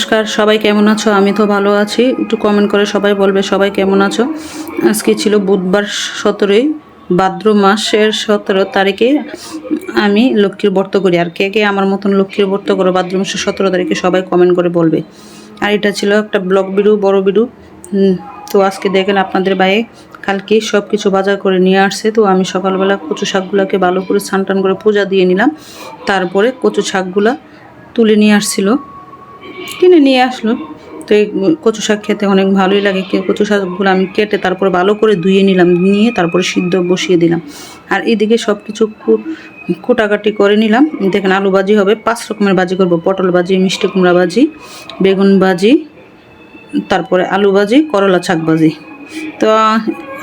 নমস্কার, সবাই কেমন আছো? আমি তো ভালো আছি। একটু কমেন্ট করে সবাই বলবে সবাই কেমন আছো? আজকে ছিল বুধবার সতেরোই, ভাদ্র মাসের সতেরো তারিখে আমি লক্ষ্মীর ব্রত করি। আর কে কে আমার মতন লক্ষ্মীর ব্রত করো, ভাদ্র মাসের সতেরো তারিখে সবাই কমেন্ট করে বলবে। আর এটা ছিল একটা ব্লক ভিডিও, বড় ভিডিও। তো আজকে দেখেন আপনাদের বাইরে কালকে সব কিছু বাজার করে নিয়ে আসছে। তো আমি সকালবেলা কচু শাকগুলোকে ভালো করে স্নান টান করে পূজা দিয়ে নিলাম। তারপরে কচু শাকগুলা তুলে নিয়ে আসছিল। কিনে নিয়ে আসলো। তো এই কচু শাক খেতে অনেক ভালোই লাগে। কচু শাকগুলো আমি কেটে তারপরে ভালো করে ধুয়ে নিলাম, নিয়ে তারপরে সিদ্ধ বসিয়ে দিলাম। আর এদিকে সব কিছু কুটাকাটি করে নিলাম। দেখেন আলু ভাজি হবে, পাঁচ রকমের ভাজি করব। পটল ভাজি, মিষ্টি কুমড়া ভাজি, বেগুন ভাজি, তারপরে আলু ভাজি, করলা শাক ভাজি। তো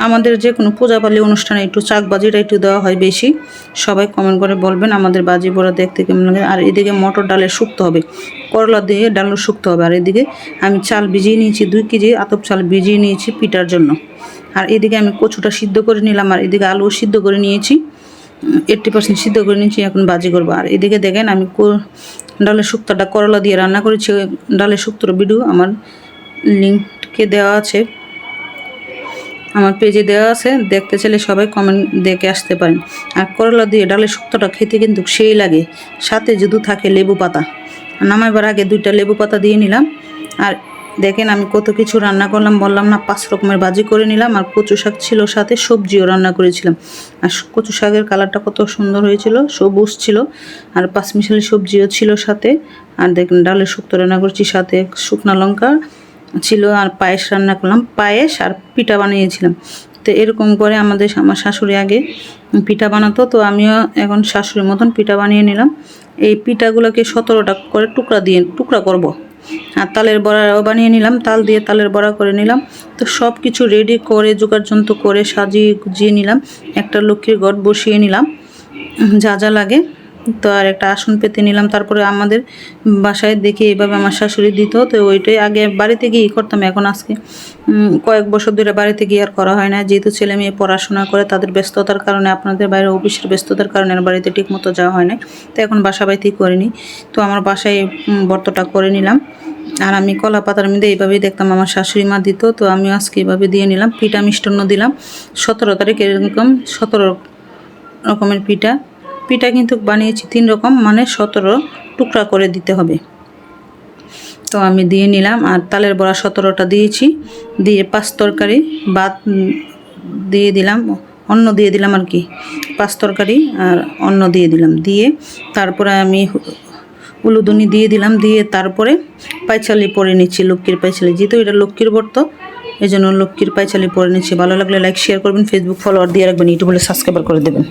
আমাদের যে কোনো পূজা পালি অনুষ্ঠানে একটু শাক ভাজিটা একটু দেওয়া হয় বেশি। সবাই কমেন্ট করে বলবেন আমাদের বাজি বড়া দেখতে কেমন লাগে। আর এদিকে মটর ডালের শুক্ত হবে। করলা দিয়ে ডালের শুক্ত হবে। আর এদিকে আমি চাল ভিজিয়ে নিয়েছি, দুই কেজি আতপ চাল ভিজিয়ে নিয়েছি পিটার জন্য। আর এদিকে আমি কচুটা সিদ্ধ করে নিলাম। আর এদিকে আলু সিদ্ধ করে নিয়েছি। এইট্টি পার্সেন্ট সিদ্ধ করে নিয়েছি, এখন বাজি করব। আর এদিকে দেখেন আমি ডালের শুক্তটা করলা দিয়ে রান্না করেছি। ডালের শুক্তর ভিডিও আমার লিঙ্ককে দেওয়া আছে। আমার পেজে দেওয়া আছে, দেখতে চাইলে সবাই কমেন্ট দেখে আসতে পারেন। আর করলা দিয়ে ডালের শুক্তটা খেতে কিন্তু সেই লাগে। সাথে যদি থাকে লেবু পাতা। নামাইবার আগে দুইটা লেবু পাতা দিয়ে নিলাম। আর দেখেন আমি কত কিছু রান্না করলাম, বললাম না, পাঁচ রকমের ভাজি করে নিলাম। আর কচু শাক ছিল সাথে, সবজিও রান্না করেছিলাম। আর কচু শাকের কালারটা কত সুন্দর হয়েছিল, সবুজ ছিল। আর পাঁচমিশালি সবজিও ছিল সাথে। আর দেখেন ডালের শুক্তো রান্না করেছি সাথে, শুকনো লঙ্কা ছিল আর পায়েস রান্না করলাম। পায়েস আর পিঠা বানিয়েছিলাম। তো এরকম করে আমাদের আমার শাশুড়ি আগে পিঠা বানাতো। তো আমিও এখন শাশুড়ির মতন পিঠা বানিয়ে নিলাম। এই পিঠাগুলোকে সতেরোটা করে টুকরা দিয়ে টুকরা করব। আর তালের বড়াও বানিয়ে নিলাম। তাল দিয়ে তালের বড়া করে নিলাম। তো সব কিছু রেডি করে জোগাড়যন্ত্র করে সাজিয়ে গুজিয়ে নিলাম। একটা লক্ষ্মীর ঘট বসিয়ে নিলাম। যা যা লাগে। তো আর একটা আসন পেতে নিলাম, তারপরে আমাদের বাসায় দেখি এভাবে আমার শাশুড়ি দিত, তো ওইটাই আগে বাড়িতে গিয়ে করতাম, এখন আজকে কয়েক বছর ধরে বাড়িতে গিয়ে আর করা হয় না। যেহেতু ছেলে মেয়ে পড়াশোনা করে, তাদের ব্যস্ততার কারণে, আপনাদের বাইরে অফিসের ব্যস্ততার কারণে আর বাড়িতে ঠিক মতো যাওয়া হয় না তো এখন বাসা বাড়িতেই করিনি তো আমার বাসায় বর্তটা করে নিলাম। আর আমি কলা পাতার মধ্যে এইভাবেই দেখতাম, আমার শাশুড়ি মা দিত, তো আমি আজকে এইভাবে দিয়ে নিলাম। পিঠা মিষ্টান্ন দিলাম। সতেরো তারিখ এরকম সতেরো রকমের পিঠা পিঠা কিন্তু বানিয়েছি তিন রকম মানে সতেরো টুকরা করে দিতে হবে। তো আমি দিয়ে নিলাম আর তালের বড়া সতেরোটা দিয়েছি। দিয়ে পাঁচ তরকারি উম, দিয়ে দিলাম অন্ন দিয়ে দিলাম আর কি পাঁচ তরকারি আর অন্ন দিয়ে দিলাম। দিয়ে তারপরে আমি উলুদনি দিয়ে দিলাম দিয়ে তারপরে পাইচালি পরে নিচ্ছি লক্ষ্মীর পাইচালি। যেহেতু এটা লক্ষ্মীর ব্রত এই জন্য লক্ষ্মীর পাইচালি পরে নিচ্ছি। ভালো লাগলে লাইক শেয়ার করবেন ফেসবুক ফলোয়ার দিয়ে রাখবেন ইউটিউবে সাবস্ক্রাইবার করে দেবেন।